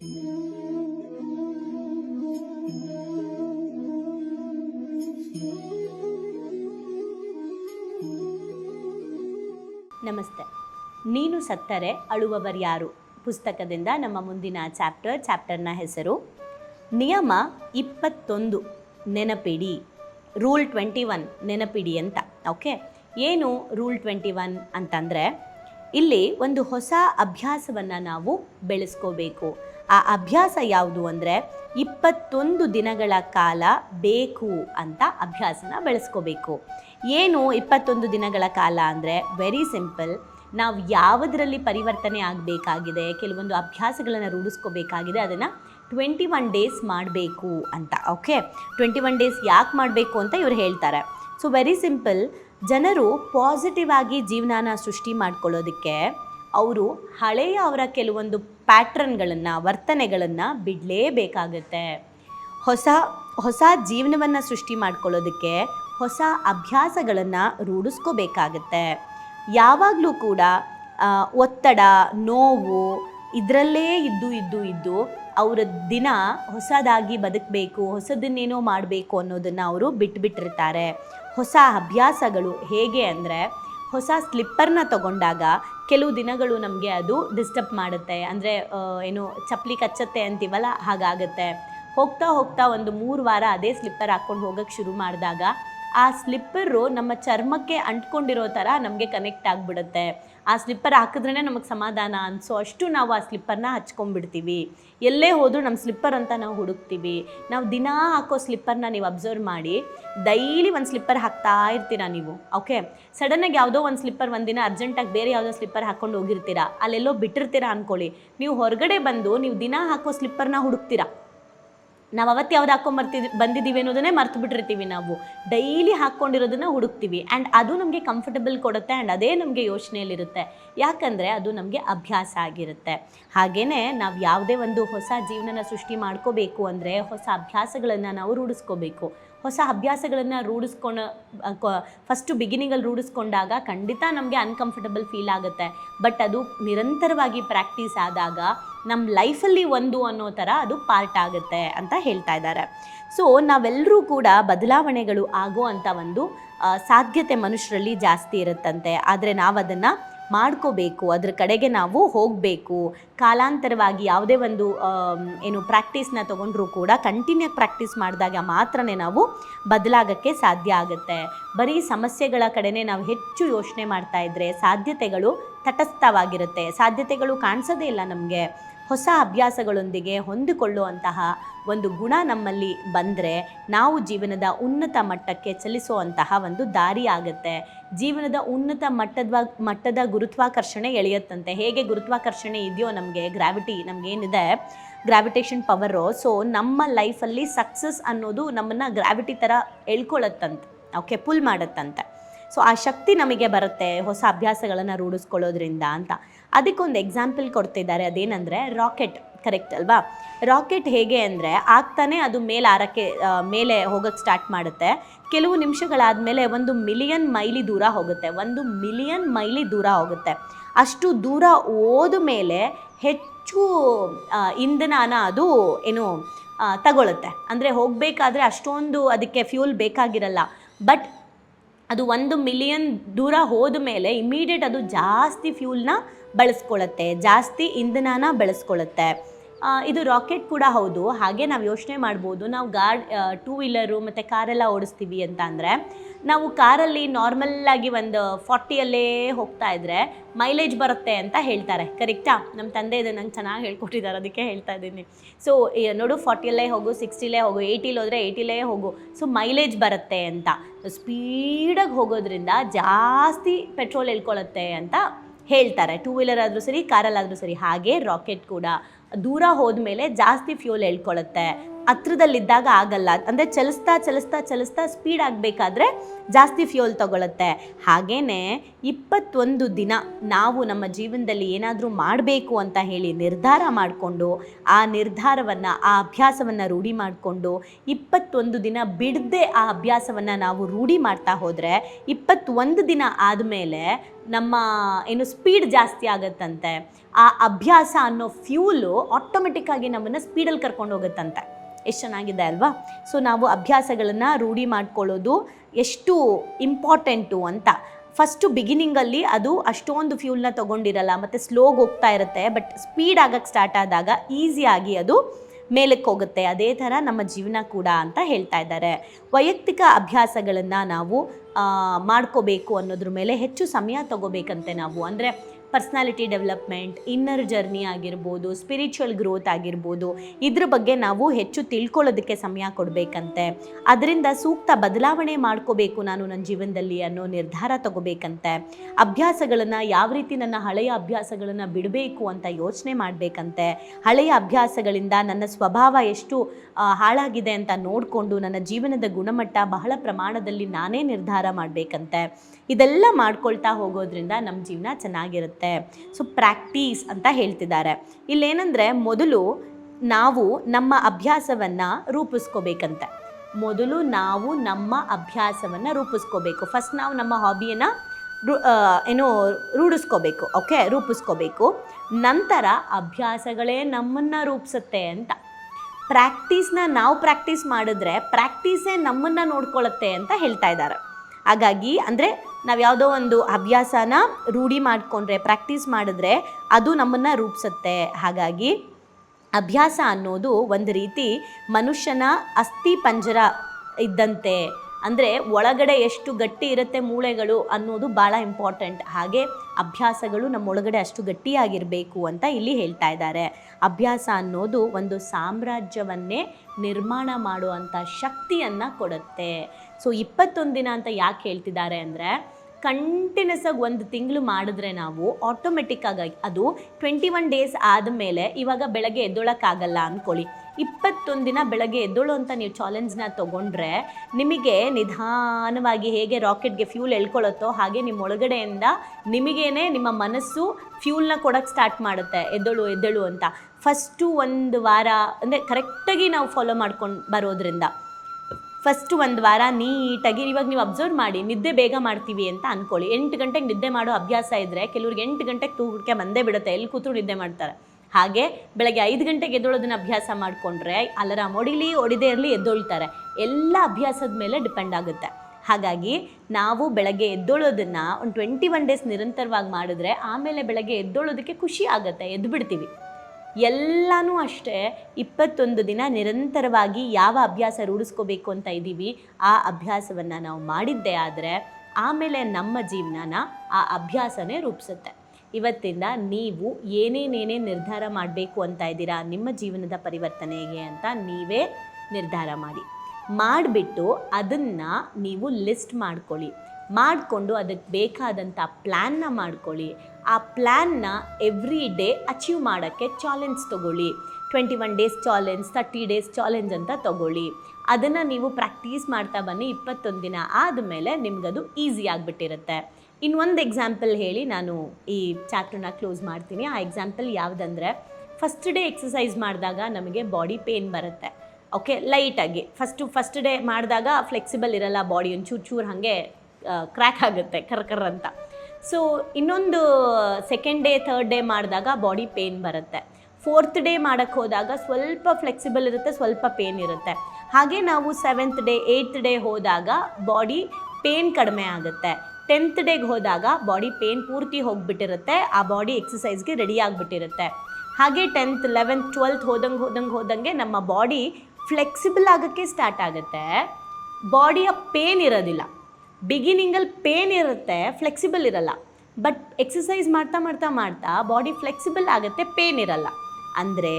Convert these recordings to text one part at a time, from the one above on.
ನಮಸ್ತೆ. ನೀನು ಸತ್ತರೆ ಅಳುವವರ್ಯಾರು ಪುಸ್ತಕದಿಂದ ನಮ್ಮ ಮುಂದಿನ ಚಾಪ್ಟರ್, ಚಾಪ್ಟರ್ನ ಹೆಸರು, ನಿಯಮ ಇಪ್ಪತ್ತೊಂದು, ನೆನಪಿಡಿ. ರೂಲ್ ಟ್ವೆಂಟಿ ಒನ್, ನೆನಪಿಡಿ ಅಂತ, ಓಕೆ? ಏನು ರೂಲ್ ಟ್ವೆಂಟಿ ಒನ್ ಅಂತಂದರೆ, ಇಲ್ಲಿ ಒಂದು ಹೊಸ ಅಭ್ಯಾಸವನ್ನು ನಾವು ಬೆಳೆಸ್ಕೋಬೇಕು. ಆ ಅಭ್ಯಾಸ ಯಾವುದು ಅಂದರೆ ಇಪ್ಪತ್ತೊಂದು ದಿನಗಳ ಕಾಲ ಬೇಕು ಅಂತ ಅಭ್ಯಾಸನ ಬೆಳೆಸ್ಕೋಬೇಕು. ಏನು ಇಪ್ಪತ್ತೊಂದು ದಿನಗಳ ಕಾಲ ಅಂದರೆ ವೆರಿ ಸಿಂಪಲ್ ನಾವು ಯಾವುದರಲ್ಲಿ ಪರಿವರ್ತನೆ ಆಗಬೇಕಾಗಿದೆ, ಕೆಲವೊಂದು ಅಭ್ಯಾಸಗಳನ್ನು ರೂಢಿಸ್ಕೋಬೇಕಾಗಿದೆ, ಅದನ್ನು ಟ್ವೆಂಟಿ ಒನ್ ಡೇಸ್ ಮಾಡಬೇಕು ಅಂತ ಓಕೆ ಟ್ವೆಂಟಿ ಒನ್ ಡೇಸ್ ಯಾಕೆ ಮಾಡಬೇಕು ಅಂತ ಇವರು ಹೇಳ್ತಾರೆ. ಸೊ ವೆರಿ ಸಿಂಪಲ್ ಜನರು ಪಾಸಿಟಿವ್ ಆಗಿ ಜೀವನಾನ ಸೃಷ್ಟಿ ಮಾಡ್ಕೊಳ್ಳೋದಕ್ಕೆ ಅವರು ಹಳೆಯ ಅವರ ಕೆಲವೊಂದು ಪ್ಯಾಟ್ರನ್ಗಳನ್ನು, ವರ್ತನೆಗಳನ್ನು ಬಿಡಲೇಬೇಕಾಗತ್ತೆ. ಹೊಸ ಹೊಸ ಜೀವನವನ್ನು ಸೃಷ್ಟಿ ಮಾಡ್ಕೊಳ್ಳೋದಕ್ಕೆ ಹೊಸ ಅಭ್ಯಾಸಗಳನ್ನು ರೂಢಿಸ್ಕೋಬೇಕಾಗತ್ತೆ. ಯಾವಾಗಲೂ ಕೂಡ ಒತ್ತಡ, ನೋವು ಇದರಲ್ಲೇ ಇದ್ದು ಇದ್ದು ಇದ್ದು ಅವರ ದಿನ ಹೊಸದಾಗಿ ಬದುಕಬೇಕು, ಹೊಸದನ್ನೇನೋ ಮಾಡಬೇಕು ಅನ್ನೋದನ್ನು ಅವರು ಬಿಟ್ಬಿಟ್ಟಿರ್ತಾರೆ. ಹೊಸ ಅಭ್ಯಾಸಗಳು ಹೇಗೆ ಅಂದರೆ ಹೊಸ ಸ್ಲಿಪ್ಪರ್ನ ತಗೊಂಡಾಗ ಕೆಲವು ದಿನಗಳು ನಮಗೆ ಅದು ಡಿಸ್ಟರ್ಬ್ ಮಾಡುತ್ತೆ. ಅಂದರೆ ಏನು ಚಪ್ಪಲಿ ಕಚ್ಚತ್ತೆ ಅಂತೀವಲ್ಲ, ಹಾಗಾಗತ್ತೆ. ಹೋಗ್ತಾ ಹೋಗ್ತಾ ಒಂದು ಮೂರು ವಾರ ಅದೇ ಸ್ಲಿಪ್ಪರ್ ಹಾಕ್ಕೊಂಡು ಹೋಗೋಕ್ಕೆ ಶುರು ಮಾಡಿದಾಗ ಆ ಸ್ಲಿಪ್ಪರು ನಮ್ಮ ಚರ್ಮಕ್ಕೆ ಅಂಟ್ಕೊಂಡಿರೋ ಥರ ನಮಗೆ ಕನೆಕ್ಟ್ ಆಗಿಬಿಡುತ್ತೆ. ಆ ಸ್ಲಿಪ್ಪರ್ ಹಾಕಿದ್ರೇ ನಮಗೆ ಸಮಾಧಾನ ಅನಿಸೋ ಅಷ್ಟು ನಾವು ಆ ಸ್ಲಿಪ್ಪರ್ನ ಹಚ್ಕೊಂಡ್ಬಿಡ್ತೀವಿ. ಎಲ್ಲೇ ಹೋದರೂ ನಮ್ಮ ಸ್ಲಿಪ್ಪರ್ ಅಂತ ನಾವು ಹುಡುಕ್ತೀವಿ. ನಾವು ದಿನಾ ಹಾಕೋ ಸ್ಲಿಪ್ಪರ್ನ ನೀವು ಅಬ್ಸರ್ವ್ ಮಾಡಿ, ಡೈಲಿ ಒಂದು ಸ್ಲಿಪ್ಪರ್ ಹಾಕ್ತಾ ಇರ್ತೀರಾ ನೀವು, ಓಕೆ? ಸಡನ್ನಾಗಿ ಯಾವುದೋ ಒಂದು ಸ್ಲಿಪ್ಪರ್ ಒಂದಿನ ಅರ್ಜೆಂಟಾಗಿ ಬೇರೆ ಯಾವುದೋ ಸ್ಲಿಪ್ಪರ್ ಹಾಕ್ಕೊಂಡು ಹೋಗಿರ್ತೀರಾ, ಅಲ್ಲೆಲ್ಲೋ ಬಿಟ್ಟಿರ್ತೀರಾ ಅಂದ್ಕೊಳ್ಳಿ ನೀವು ಹೊರಗಡೆ ಬಂದು ನೀವು ದಿನ ಹಾಕೋ ಸ್ಲಿಪ್ಪರ್ನ ಹುಡುಕ್ತೀರಾ. ನಾವು ಅವತ್ತು ಯಾವ್ದು ಹಾಕೊಂಡ್ಬರ್ತಿದ್ ಬಂದಿದ್ದೀವಿ ಅನ್ನೋದನ್ನೇ ಮರ್ತು ಬಿಟ್ಟಿರ್ತೀವಿ ನಾವು. ಡೈಲಿ ಹಾಕ್ಕೊಂಡಿರೋದನ್ನ ಹುಡುಕ್ತೀವಿ. ಆ್ಯಂಡ್ ಅದು ನಮಗೆ ಕಂಫರ್ಟಬಲ್ ಕೊಡುತ್ತೆ ಆ್ಯಂಡ್ ಅದೇ ನಮಗೆ ಯೋಚನೆಯಲ್ಲಿರುತ್ತೆ. ಯಾಕಂದರೆ ಅದು ನಮಗೆ ಅಭ್ಯಾಸ ಆಗಿರುತ್ತೆ. ಹಾಗೆಯೇ ನಾವು ಯಾವುದೇ ಒಂದು ಹೊಸ ಜೀವನನ ಸೃಷ್ಟಿ ಮಾಡ್ಕೋಬೇಕು ಅಂದರೆ, ಹೊಸ ಅಭ್ಯಾಸಗಳನ್ನು ನಾವು ರೂಢಿಸ್ಕೋಬೇಕು. ಹೊಸ ಅಭ್ಯಾಸಗಳನ್ನು ರೂಢಿಸ್ಕೊಂಡು ಫಸ್ಟು ಬಿಗಿನಿಂಗಲ್ಲಿ ರೂಢಿಸ್ಕೊಂಡಾಗ ಖಂಡಿತ ನಮಗೆ ಅನ್ಕಂಫರ್ಟಬಲ್ ಫೀಲ್ ಆಗುತ್ತೆ. ಬಟ್ ಅದು ನಿರಂತರವಾಗಿ ಪ್ರಾಕ್ಟೀಸ್ ಆದಾಗ ನಮ್ಮ ಲೈಫಲ್ಲಿ ಒಂದು ಅನ್ನೋ ಥರ ಅದು ಪಾರ್ಟ್ ಆಗುತ್ತೆ ಅಂತ ಹೇಳ್ತಾ ಇದ್ದಾರೆ. ಸೊ ನಾವೆಲ್ಲರೂ ಕೂಡ ಬದಲಾವಣೆಗಳು ಆಗೋ ಅಂಥ ಒಂದು ಸಾಧ್ಯತೆ ಮನುಷ್ಯರಲ್ಲಿ ಜಾಸ್ತಿ ಇರುತ್ತಂತೆ. ಆದರೆ ನಾವು ಅದನ್ನು ಮಾಡ್ಕೋಬೇಕು, ಅದ್ರ ಕಡೆಗೆ ನಾವು ಹೋಗಬೇಕು. ಕಾಲಾಂತರವಾಗಿ ಯಾವುದೇ ಒಂದು ಏನು ಪ್ರಾಕ್ಟೀಸ್ನ ತೊಗೊಂಡ್ರೂ ಕೂಡ ಕಂಟಿನ್ಯೂ ಪ್ರಾಕ್ಟೀಸ್ ಮಾಡಿದಾಗ ಮಾತ್ರನೇ ನಾವು ಬದಲಾಗಕ್ಕೆ ಸಾಧ್ಯ ಆಗುತ್ತೆ. ಬರೀ ಸಮಸ್ಯೆಗಳ ಕಡೆನೇ ನಾವು ಹೆಚ್ಚು ಯೋಚನೆ ಮಾಡ್ತಾ ಇದ್ದರೆ ಸಾಧ್ಯತೆಗಳು ತಟಸ್ಥವಾಗಿರುತ್ತೆ. ಸಾಧ್ಯತೆಗಳು ಕಾಣಿಸೋದೇ ಇಲ್ಲ ನಮಗೆ. ಹೊಸ ಅಭ್ಯಾಸಗಳೊಂದಿಗೆ ಹೊಂದಿಕೊಳ್ಳುವಂತಹ ಒಂದು ಗುಣ ನಮ್ಮಲ್ಲಿ ಬಂದರೆ ನಾವು ಜೀವನದ ಉನ್ನತ ಮಟ್ಟಕ್ಕೆ ಚಲಿಸುವಂತಹ ಒಂದು ದಾರಿ ಆಗುತ್ತೆ. ಜೀವನದ ಉನ್ನತ ಮಟ್ಟದ ಮಟ್ಟದ ಗುರುತ್ವಾಕರ್ಷಣೆ ಎಳೆಯುತ್ತಂತೆ. ಹೇಗೆ ಗುರುತ್ವಾಕರ್ಷಣೆ ಇದೆಯೋ ನಮಗೆ ಗ್ರಾವಿಟಿ ನಮಗೇನಿದೆ ಗ್ರಾವಿಟೇಷನ್ ಪವರು ಸೊ ನಮ್ಮ ಲೈಫಲ್ಲಿ ಸಕ್ಸಸ್ ಅನ್ನೋದು ನಮ್ಮನ್ನು ಗ್ರಾವಿಟಿ ಥರ ಎಳ್ಕೊಳ್ಳುತ್ತಂತೆ ಓಕೆ ಪುಲ್ ಮಾಡುತ್ತಂತೆ. ಸೊ ಆ ಶಕ್ತಿ ನಮಗೆ ಬರುತ್ತೆ ಹೊಸ ಅಭ್ಯಾಸಗಳನ್ನು ರೂಢಿಸ್ಕೊಳ್ಳೋದ್ರಿಂದ ಅಂತ. ಅದಕ್ಕೊಂದು ಎಕ್ಸಾಂಪಲ್ ಕೊಡ್ತಿದ್ದಾರೆ. ಅದೇನಂದರೆ ರಾಕೆಟ್ ಕರೆಕ್ಟ್ ಅಲ್ವಾ? ರಾಕೆಟ್ ಹೇಗೆ ಅಂದರೆ ಆಗ್ತಾನೆ ಅದು ಮೇಲೆ ಆರಕ್ಕೆ ಮೇಲೆ ಹೋಗೋಕ್ಕೆ ಸ್ಟಾರ್ಟ್ ಮಾಡುತ್ತೆ. ಕೆಲವು ನಿಮಿಷಗಳಾದಮೇಲೆ ಒಂದು ಮಿಲಿಯನ್ ಮೈಲಿ ದೂರ ಹೋಗುತ್ತೆ. ಒಂದು ಮಿಲಿಯನ್ ಮೈಲಿ ದೂರ ಹೋಗುತ್ತೆ. ಅಷ್ಟು ದೂರ ಹೋದ ಮೇಲೆ ಹೆಚ್ಚು ಇಂಧನನ ಅದು ಏನು ತಗೊಳುತ್ತೆ. ಅಂದರೆ ಹೋಗಬೇಕಾದ್ರೆ ಅಷ್ಟೊಂದು ಅದಕ್ಕೆ ಫ್ಯೂಲ್ ಬೇಕಾಗಿರಲ್ಲ. ಬಟ್ ಅದು ಒಂದು ಮಿಲಿಯನ್ ದೂರ ಹೋದ ಮೇಲೆ ಇಮಿಡಿಯೇಟ್ ಅದು ಜಾಸ್ತಿ ಫ್ಯೂಲ್ನ ಬಳಸ್ಕೊಳ್ಳುತ್ತೆ ಜಾಸ್ತಿ ಇಂಧನನ ಬಳಸ್ಕೊಳ್ಳುತ್ತೆ ಇದು ರಾಕೆಟ್ ಕೂಡ ಹೌದು. ಹಾಗೆ ನಾವು ಯೋಚನೆ ಮಾಡ್ಬೋದು. ನಾವು ಗಾಡ್ ಟೂ ವೀಲರು ಮತ್ತು ಕಾರೆಲ್ಲ ಓಡಿಸ್ತೀವಿ ಅಂತ ಅಂದರೆ, ನಾವು ಕಾರಲ್ಲಿ ನಾರ್ಮಲ್ಲಾಗಿ ಒಂದು ಫಾರ್ಟಿಯಲ್ಲೇ ಹೋಗ್ತಾ ಇದ್ದರೆ ಮೈಲೇಜ್ ಬರುತ್ತೆ ಅಂತ ಹೇಳ್ತಾರೆ. ಕರೆಕ್ಟಾ ನಮ್ಮ ತಂದೆ ಇದೆ ನಂಗೆ ಚೆನ್ನಾಗಿ ಹೇಳ್ಕೊಟ್ಟಿದ್ದಾರೆ ಅದಕ್ಕೆ ಹೇಳ್ತಾ ಇದ್ದೀನಿ. ಸೊ ನೋಡು ಫಾರ್ಟಿಯಲ್ಲೇ ಹೋಗು ಸಿಕ್ಸ್ಟಿಲೇ ಹೋಗು ಏಯ್ಟಿಲಿ ಹೋದರೆ ಏಯ್ಟಿಲೇ ಹೋಗು ಸೊ ಮೈಲೇಜ್ ಬರುತ್ತೆ ಅಂತ. ಸ್ಪೀಡಾಗಿ ಹೋಗೋದ್ರಿಂದ ಜಾಸ್ತಿ ಪೆಟ್ರೋಲ್ ಎಳ್ಕೊಳ್ಳುತ್ತೆ ಅಂತ ಹೇಳ್ತಾರೆ. ಟೂ ವೀಲರ್ ಆದರೂ ಸರಿ, ಕಾರಲ್ಲಾದರೂ ಸರಿ, ಹಾಗೆ ರಾಕೆಟ್ ಕೂಡ. ದೂರ ಹೋದ್ಮೇಲೆ ಜಾಸ್ತಿ ಫ್ಯೂಲ್ ಎಳ್ಕೊಳ್ಳುತ್ತೆ ಹತ್ರದಲ್ಲಿದ್ದಾಗ ಆಗಲ್ಲ. ಅಂದರೆ ಚಲಿಸ್ತಾ ಚಲಿಸ್ತಾ ಚಲಿಸ್ತಾ ಸ್ಪೀಡ್ ಆಗಬೇಕಾದ್ರೆ ಜಾಸ್ತಿ ಫ್ಯೂಲ್ ತಗೊಳುತ್ತೆ. ಹಾಗೇ ಇಪ್ಪತ್ತೊಂದು ದಿನ ನಾವು ನಮ್ಮ ಜೀವನದಲ್ಲಿ ಏನಾದರೂ ಮಾಡಬೇಕು ಅಂತ ಹೇಳಿ ನಿರ್ಧಾರ ಮಾಡಿಕೊಂಡು, ಆ ನಿರ್ಧಾರವನ್ನು, ಆ ಅಭ್ಯಾಸವನ್ನು ರೂಢಿ ಮಾಡಿಕೊಂಡು, ಇಪ್ಪತ್ತೊಂದು ದಿನ ಬಿಡದೆ ಆ ಅಭ್ಯಾಸವನ್ನು ನಾವು ರೂಢಿ ಮಾಡ್ತಾ ಹೋದರೆ, ಇಪ್ಪತ್ತೊಂದು ದಿನ ಆದಮೇಲೆ ನಮ್ಮ, ಏನು ಸ್ಪೀಡ್ ಜಾಸ್ತಿ ಆಗುತ್ತಂತೆ. ಆ ಅಭ್ಯಾಸ ಅನ್ನೋ ಫ್ಯೂಲು ಆಟೋಮೆಟಿಕ್ಕಾಗಿ ನಮ್ಮನ್ನು ಸ್ಪೀಡಲ್ಲಿ ಕರ್ಕೊಂಡು ಹೋಗುತ್ತಂತೆ. ಎಷ್ಟು ಚೆನ್ನಾಗಿದೆ ಅಲ್ವಾ? ಸೊ ನಾವು ಅಭ್ಯಾಸಗಳನ್ನು ರೂಢಿ ಮಾಡ್ಕೊಳ್ಳೋದು ಎಷ್ಟು ಇಂಪಾರ್ಟೆಂಟು ಅಂತ. ಫಸ್ಟು ಬಿಗಿನಿಂಗಲ್ಲಿ ಅದು ಅಷ್ಟೊಂದು ಫ್ಯೂಲ್ನ ತೊಗೊಂಡಿರಲ್ಲ, ಮತ್ತು ಸ್ಲೋಗೆ ಹೋಗ್ತಾ ಇರುತ್ತೆ ಬಟ್ ಸ್ಪೀಡ್ ಆಗಕ್ಕೆ ಸ್ಟಾರ್ಟ್ ಆದಾಗ ಈಸಿಯಾಗಿ ಅದು ಮೇಲಕ್ಕೆ ಹೋಗುತ್ತೆ. ಅದೇ ಥರ ನಮ್ಮ ಜೀವನ ಕೂಡ ಅಂತ ಹೇಳ್ತಾ ಇದ್ದಾರೆ. ವೈಯಕ್ತಿಕ ಅಭ್ಯಾಸಗಳನ್ನು ನಾವು ಮಾಡ್ಕೋಬೇಕು ಅನ್ನೋದ್ರ ಮೇಲೆ ಹೆಚ್ಚು ಸಮಯ ತಗೋಬೇಕಂತೆ ನಾವು. ಅಂದರೆ ಪರ್ಸ್ನಾಲಿಟಿ ಡೆವಲಪ್ಮೆಂಟ್ ಇನ್ನರ್ ಜರ್ನಿ ಆಗಿರ್ಬೋದು ಸ್ಪಿರಿಚುವಲ್ ಗ್ರೋತ್ ಆಗಿರ್ಬೋದು, ಇದ್ರ ಬಗ್ಗೆ ನಾವು ಹೆಚ್ಚು ತಿಳ್ಕೊಳ್ಳೋದಕ್ಕೆ ಸಮಯ ಕೊಡಬೇಕಂತೆ. ಅದರಿಂದ ಸೂಕ್ತ ಬದಲಾವಣೆ ಮಾಡ್ಕೋಬೇಕು ನಾನು ನನ್ನ ಜೀವನದಲ್ಲಿ ಅನ್ನೋ ನಿರ್ಧಾರ ತಗೋಬೇಕಂತೆ. ಅಭ್ಯಾಸಗಳನ್ನು ಯಾವ ರೀತಿ ನನ್ನ ಹಳೆಯ ಅಭ್ಯಾಸಗಳನ್ನು ಬಿಡಬೇಕು ಅಂತ ಯೋಚನೆ ಮಾಡಬೇಕಂತೆ. ಹಳೆಯ ಅಭ್ಯಾಸಗಳಿಂದ ನನ್ನ ಸ್ವಭಾವ ಎಷ್ಟು ಹಾಳಾಗಿದೆ ಅಂತ ನೋಡಿಕೊಂಡು ನನ್ನ ಜೀವನದ ಗುಣಮಟ್ಟ ಬಹಳ ಪ್ರಮಾಣದಲ್ಲಿ ನಾನೇ ನಿರ್ಧಾರ ಮಾಡಬೇಕಂತೆ. ಇದೆಲ್ಲ ಮಾಡ್ಕೊಳ್ತಾ ಹೋಗೋದ್ರಿಂದ ನಮ್ಮ ಜೀವನ ಚೆನ್ನಾಗಿರುತ್ತೆ. ಸೊ ಪ್ರಾಕ್ಟೀಸ್ ಅಂತ ಹೇಳ್ತಿದ್ದಾರೆ. ಇಲ್ಲೇನೆಂದರೆ ಮೊದಲು ನಾವು ನಮ್ಮ ಅಭ್ಯಾಸವನ್ನು ರೂಪಿಸ್ಕೋಬೇಕಂತೆ. ಮೊದಲು ನಾವು ನಮ್ಮ ಅಭ್ಯಾಸವನ್ನು ರೂಪಿಸ್ಕೋಬೇಕು. ಫಸ್ಟ್ ನಾವು ನಮ್ಮ ಹಾಬಿಯನ್ನು ರು ಏನು, ರೂಢಿಸ್ಕೋಬೇಕು. ಓಕೆ ರೂಪಿಸ್ಕೋಬೇಕು. ನಂತರ ಅಭ್ಯಾಸಗಳೇ ನಮ್ಮನ್ನು ರೂಪಿಸುತ್ತೆ ಅಂತ. ಪ್ರಾಕ್ಟೀಸ್ನ ನಾವು ಪ್ರಾಕ್ಟೀಸ್ ಮಾಡಿದ್ರೆ ಪ್ರಾಕ್ಟೀಸೇ ನಮ್ಮನ್ನು ನೋಡ್ಕೊಳ್ಳುತ್ತೆ ಅಂತ ಹೇಳ್ತಾ ಇದ್ದಾರೆ. ಹಾಗಾಗಿ ಅಂದರೆ ನಾವು ಯಾವುದೋ ಒಂದು ಅಭ್ಯಾಸನ ರೂಢಿ ಮಾಡಿಕೊಂಡ್ರೆ ಪ್ರಾಕ್ಟೀಸ್ ಮಾಡಿದ್ರೆ ಅದು ನಮ್ಮನ್ನು ರೂಪಿಸುತ್ತೆ. ಹಾಗಾಗಿ ಅಭ್ಯಾಸ ಅನ್ನೋದು ಒಂದು ರೀತಿ ಮನುಷ್ಯನ ಅಸ್ಥಿ ಪಂಜರ ಇದ್ದಂತೆ. ಅಂದರೆ ಒಳಗಡೆ ಎಷ್ಟು ಗಟ್ಟಿ ಇರುತ್ತೆ ಮೂಳೆಗಳು ಅನ್ನೋದು ಭಾಳ ಇಂಪಾರ್ಟೆಂಟ್ ಹಾಗೆ ಅಭ್ಯಾಸಗಳು ನಮ್ಮ ಒಳಗಡೆ ಅಷ್ಟು ಗಟ್ಟಿಯಾಗಿರಬೇಕು ಅಂತ ಇಲ್ಲಿ ಹೇಳ್ತಾ ಇದ್ದಾರೆ. ಅಭ್ಯಾಸ ಅನ್ನೋದು ಒಂದು ಸಾಮ್ರಾಜ್ಯವನ್ನೇ ನಿರ್ಮಾಣ ಮಾಡುವಂಥ ಶಕ್ತಿಯನ್ನು ಕೊಡುತ್ತೆ. ಸೊ ಇಪ್ಪತ್ತೊಂದು ದಿನ ಅಂತ ಯಾಕೆ ಹೇಳ್ತಿದ್ದಾರೆ ಅಂದರೆ ಕಂಟಿನ್ಯೂಸ್ ಆಗಿ ಒಂದು ತಿಂಗಳು ಮಾಡಿದ್ರೆ ನಾವು ಆಟೋಮೆಟಿಕ್ ಆಗಿ ಅದು ಟ್ವೆಂಟಿ ಒನ್ ಡೇಸ್ ಆದಮೇಲೆ ಇವಾಗ ಬೆಳಗ್ಗೆ ಎದ್ದೊಳಕ್ಕಾಗಲ್ಲ ಅಂದ್ಕೊಳ್ಳಿ ಇಪ್ಪತ್ತೊಂದು ದಿನ ಬೆಳಗ್ಗೆ ಎದ್ದೋಳು ಅಂತ ನೀವು ಚಾಲೆಂಜ್ನ ತೊಗೊಂಡ್ರೆ ನಿಮಗೆ ನಿಧಾನವಾಗಿ ಹೇಗೆ ರಾಕೆಟ್ಗೆ ಫ್ಯೂಲ್ ಎಳ್ಕೊಳ್ಳುತ್ತೋ ಹಾಗೆ ನಿಮ್ಮ ಒಳಗಡೆಯಿಂದ ನಿಮಗೇನೆ ನಿಮ್ಮ ಮನಸ್ಸು ಫ್ಯೂಲ್ನ ಕೊಡೋಕ್ಕೆ ಸ್ಟಾರ್ಟ್ ಮಾಡುತ್ತೆ, ಎದ್ದಳು ಎದ್ದಳು ಅಂತ. ಫಸ್ಟು ಒಂದು ವಾರ, ಅಂದರೆ ಕರೆಕ್ಟಾಗಿ ನಾವು ಫಾಲೋ ಮಾಡ್ಕೊಂಡು ಬರೋದ್ರಿಂದ. ಫಸ್ಟ್ ಒಂದು ವಾರ ನೀಟಾಗಿ, ಇವಾಗ ನೀವು ಅಬ್ಸರ್ವ್ ಮಾಡಿ, ನಿದ್ದೆ ಬೇಗ ಮಾಡ್ತೀವಿ ಅಂತ ಅನ್ಕೊಳ್ಳಿ. ಎಂಟು ಗಂಟೆಗೆ ನಿದ್ದೆ ಮಾಡೋ ಅಭ್ಯಾಸ ಇದ್ದರೆ ಕೆಲವ್ರಿಗೆ ಎಂಟು ಗಂಟೆಗೆ ತೂಗಕ್ಕೆ ಬಂದೇ ಬಿಡುತ್ತೆ ಎಲ್ಲಿ ಕೂತ್ರು ನಿದ್ದೆ ಮಾಡ್ತಾರೆ. ಹಾಗೆ ಬೆಳಗ್ಗೆ ಐದು ಗಂಟೆಗೆ ಎದ್ದೊಳೋದನ್ನ ಅಭ್ಯಾಸ ಮಾಡಿಕೊಂಡ್ರೆ ಅಲಾರಾಮ್ ಹೊಡಿಲಿ ಒಡಿದೇ ಇರಲಿ, ಎದ್ದೊಳ್ತಾರೆ. ಎಲ್ಲ ಅಭ್ಯಾಸದ ಮೇಲೆ ಡಿಪೆಂಡ್ ಆಗುತ್ತೆ. ಹಾಗಾಗಿ ನಾವು ಬೆಳಗ್ಗೆ ಎದ್ದೊಳೋದನ್ನು ಒಂದು ಟ್ವೆಂಟಿ ಒನ್ ಡೇಸ್ ನಿರಂತರವಾಗಿ ಮಾಡಿದ್ರೆ ಆಮೇಲೆ ಬೆಳಗ್ಗೆ ಎದ್ದೊಳೋದಕ್ಕೆ ಖುಷಿ ಆಗುತ್ತೆ ಎದ್ದು ಬಿಡ್ತೀವಿ ಎಲ್ಲನೂ ಅಷ್ಟೇ ಇಪ್ಪತ್ತೊಂದು ದಿನ ನಿರಂತರವಾಗಿ ಯಾವ ಅಭ್ಯಾಸ ರೂಢಿಸ್ಕೋಬೇಕು ಅಂತ ಇದ್ದೀವಿ, ಆ ಅಭ್ಯಾಸವನ್ನು ನಾವು ಮಾಡಿದ್ದೇ ಆದರೆ ಆಮೇಲೆ ನಮ್ಮ ಜೀವನನ ಆ ಅಭ್ಯಾಸನೇ ರೂಪಿಸುತ್ತೆ. ಇವತ್ತಿಂದ ನೀವು ಏನೇನೇನೇ ನಿರ್ಧಾರ ಮಾಡಬೇಕು ಅಂತ ಇದ್ದೀರಾ, ನಿಮ್ಮ ಜೀವನದ ಪರಿವರ್ತನೆಗೆ ಅಂತ ನೀವೇ ನಿರ್ಧಾರ ಮಾಡಿ. ಮಾಡಿಬಿಟ್ಟು ಅದನ್ನು ನೀವು ಲಿಸ್ಟ್ ಮಾಡ್ಕೊಳ್ಳಿ. ಮಾಡಿಕೊಂಡು ಅದಕ್ಕೆ ಬೇಕಾದಂಥ ಪ್ಲ್ಯಾನ್ನ ಮಾಡ್ಕೊಳ್ಳಿ. ಆ ಪ್ಲ್ಯಾನ್ನ ಎವ್ರಿ ಡೇ ಅಚೀವ್ ಮಾಡೋಕ್ಕೆ ಚಾಲೆಂಜ್ ತೊಗೊಳ್ಳಿ. Twenty one days challenge thirty days challenge ಅಂತ ತೊಗೊಳ್ಳಿ. ಅದನ್ನು ನೀವು ಪ್ರಾಕ್ಟೀಸ್ ಮಾಡ್ತಾ ಬನ್ನಿ ಇಪ್ಪತ್ತೊಂದು ದಿನ ಆದಮೇಲೆ ನಿಮಗದು ಈಸಿ ಆಗಿಬಿಟ್ಟಿರುತ್ತೆ. ಇನ್ನೊಂದು ಎಕ್ಸಾಂಪಲ್ ಹೇಳಿ ನಾನು ಈ ಚಾಪ್ಟರ್ನ ಕ್ಲೋಸ್ ಮಾಡ್ತೀನಿ. ಆ ಎಕ್ಸಾಂಪಲ್ ಯಾವುದಂದರೆ ಫಸ್ಟ್ ಡೇ ಎಕ್ಸಸೈಸ್ ಮಾಡಿದಾಗ ನಮಗೆ ಬಾಡಿ ಪೇನ್ ಬರುತ್ತೆ. ಓಕೆ ಲೈಟಾಗಿ ಫಸ್ಟು ಫಸ್ಟ್ ಡೇ ಮಾಡಿದಾಗ ಫ್ಲೆಕ್ಸಿಬಲ್ ಇರಲ್ಲ ಬಾಡಿ ಒಂಚೂರು, ಚೂರು ಹಾಗೆ ಕ್ರ್ಯಾಕ್ ಆಗುತ್ತೆ, ಕರ್ಕರ್ ಅಂತ. ಸೊ ಇನ್ನೊಂದು ಸೆಕೆಂಡ್ ಡೇ ಥರ್ಡ್ ಡೇ ಮಾಡಿದಾಗ ಬಾಡಿ ಪೇನ್ ಬರುತ್ತೆ. ಫೋರ್ತ್ ಡೇ ಮಾಡೋಕ್ಕೆ ಹೋದಾಗ ಸ್ವಲ್ಪ ಫ್ಲೆಕ್ಸಿಬಲ್ ಇರುತ್ತೆ, ಸ್ವಲ್ಪ ಪೇನ್ ಇರುತ್ತೆ. ಹಾಗೆ ನಾವು ಸೆವೆಂತ್ ಡೇ ಏಯ್ತ್ ಡೇ ಹೋದಾಗ ಬಾಡಿ ಪೇನ್ ಕಡಿಮೆ ಆಗುತ್ತೆ. ಟೆಂತ್ ಡೇಗೆ ಹೋದಾಗ ಬಾಡಿ ಪೇನ್ ಪೂರ್ತಿ ಹೋಗಿಬಿಟ್ಟಿರುತ್ತೆ, ಆ ಬಾಡಿ ಎಕ್ಸಸೈಸ್ಗೆ ರೆಡಿ ಆಗಿಬಿಟ್ಟಿರುತ್ತೆ. ಹಾಗೆ ಟೆಂತ್ ಲೆವೆಂತ್ ಟ್ವೆಲ್ತ್ ಹೋದಂಗೆ ಹೋದಂಗೆ ಹೋದಂಗೆ ನಮ್ಮ ಬಾಡಿ ಫ್ಲೆಕ್ಸಿಬಲ್ ಆಗೋಕ್ಕೆ ಸ್ಟಾರ್ಟ್ ಆಗುತ್ತೆ. ಬಾಡಿಯ ಪೇನ್ ಇರೋದಿಲ್ಲ. ಬಿಗಿನಿಂಗಲ್ಲಿ ಪೇನ್ ಇರುತ್ತೆ ಫ್ಲೆಕ್ಸಿಬಲ್ ಇರಲ್ಲ. ಬಟ್ ಎಕ್ಸಸೈಸ್ ಮಾಡ್ತಾ ಮಾಡ್ತಾ ಮಾಡ್ತಾ ಬಾಡಿ ಫ್ಲೆಕ್ಸಿಬಲ್ ಆಗುತ್ತೆ ಪೇನ್ ಇರಲ್ಲ. ಅಂದರೆ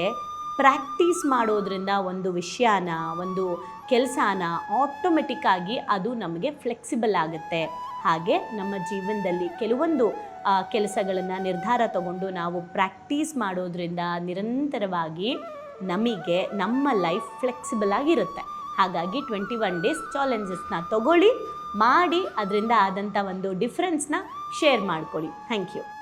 ಪ್ರಾಕ್ಟೀಸ್ ಮಾಡೋದ್ರಿಂದ ಒಂದು ವಿಷಯನ, ಒಂದು ಕೆಲಸನ ಆಟೋಮೆಟಿಕ್ಕಾಗಿ ಅದು ನಮಗೆ ಫ್ಲೆಕ್ಸಿಬಲ್ ಆಗುತ್ತೆ. ಹಾಗೆ ನಮ್ಮ ಜೀವನದಲ್ಲಿ ಕೆಲವೊಂದು ಕೆಲಸಗಳನ್ನು ನಿರ್ಧಾರ ತಗೊಂಡು ನಾವು ಪ್ರಾಕ್ಟೀಸ್ ಮಾಡೋದ್ರಿಂದ ನಿರಂತರವಾಗಿ ನಮಗೆ, ನಮ್ಮ ಲೈಫ್ ಫ್ಲೆಕ್ಸಿಬಲ್ ಆಗಿರುತ್ತೆ. ಹಾಗಾಗಿ ಟ್ವೆಂಟಿ ಒನ್ ಡೇಸ್ ಚಾಲೆಂಜಸ್ನ ತಗೊಳ್ಳಿ. ಮಾಡಿ ಅದರಿಂದ ಆದಂಥ ಒಂದು ಡಿಫ್ರೆನ್ಸ್ನ ಶೇರ್ ಮಾಡ್ಕೊಳ್ಳಿ. Thank you